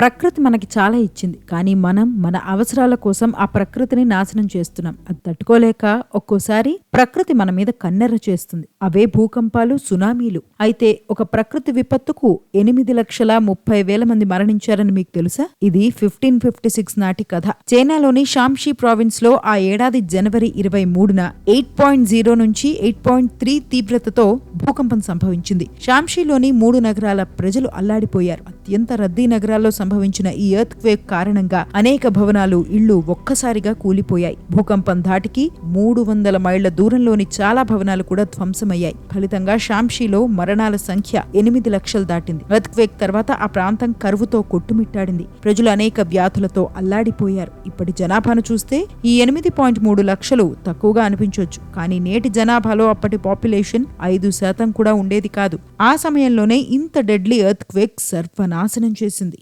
ప్రకృతి మనకి చాలా ఇచ్చింది. కానీ మనం మన అవసరాల కోసం ఆ ప్రకృతిని నాశనం చేస్తున్నాం. అది తట్టుకోలేక ఒక్కోసారి ప్రకృతి మన మీద కన్నెర్ర చేస్తుంది. అవే భూకంపాలు సునామీలు. అయితే ఒక ప్రకృతి విపత్తుకు ఎనిమిది లక్షల ముప్పై వేల మంది మరణించారని మీకు తెలుసా? ఇది ఫిఫ్టీన్ ఫిఫ్టీ సిక్స్ నాటి కథ. చైనాలోని షాంషీ ప్రావిన్స్లో ఆ ఏడాది జనవరి ఇరవై మూడున ఎయిట్ పాయింట్ జీరో నుంచి ఎయిట్ పాయింట్ త్రీ తీవ్రతతో భూకంపం సంభవించింది. షాంషీలోని మూడు నగరాల ప్రజలు అల్లాడిపోయారు. అత్యంత రద్దీ నగరాల్లో సంభవించిన ఈ ఎర్త్ క్వేక్ కారణంగా అనేక భవనాలు ఇళ్ళు ఒక్కసారిగా కూలిపోయాయి. భూకంపం ధాటికి మూడు వందల మైళ్ళ దూరంలోని చాలా భవనాలు కూడా ధ్వంసమయ్యాయి. ఫలితంగా షాంషీలో మరణాల సంఖ్య ఎనిమిది లక్షలు దాటింది. ఎర్త్ క్వేక్ తర్వాత ఆ ప్రాంతం కరువుతో కొట్టుమిట్టాడింది. ప్రజలు అనేక వ్యాధులతో అల్లాడిపోయారు. ఇప్పటి జనాభాను చూస్తే ఈ ఎనిమిది పాయింట్ మూడు లక్షలు తక్కువగా అనిపించవచ్చు కానీ నేటి జనాభాలో అప్పటి పాపులేషన్ ఐదు శాతం కూడా ఉండేది కాదు. ఆ సమయంలోనే ఇంత డెడ్లీ ఎర్త్ క్వేక్ సర్వనాశనం చేసింది.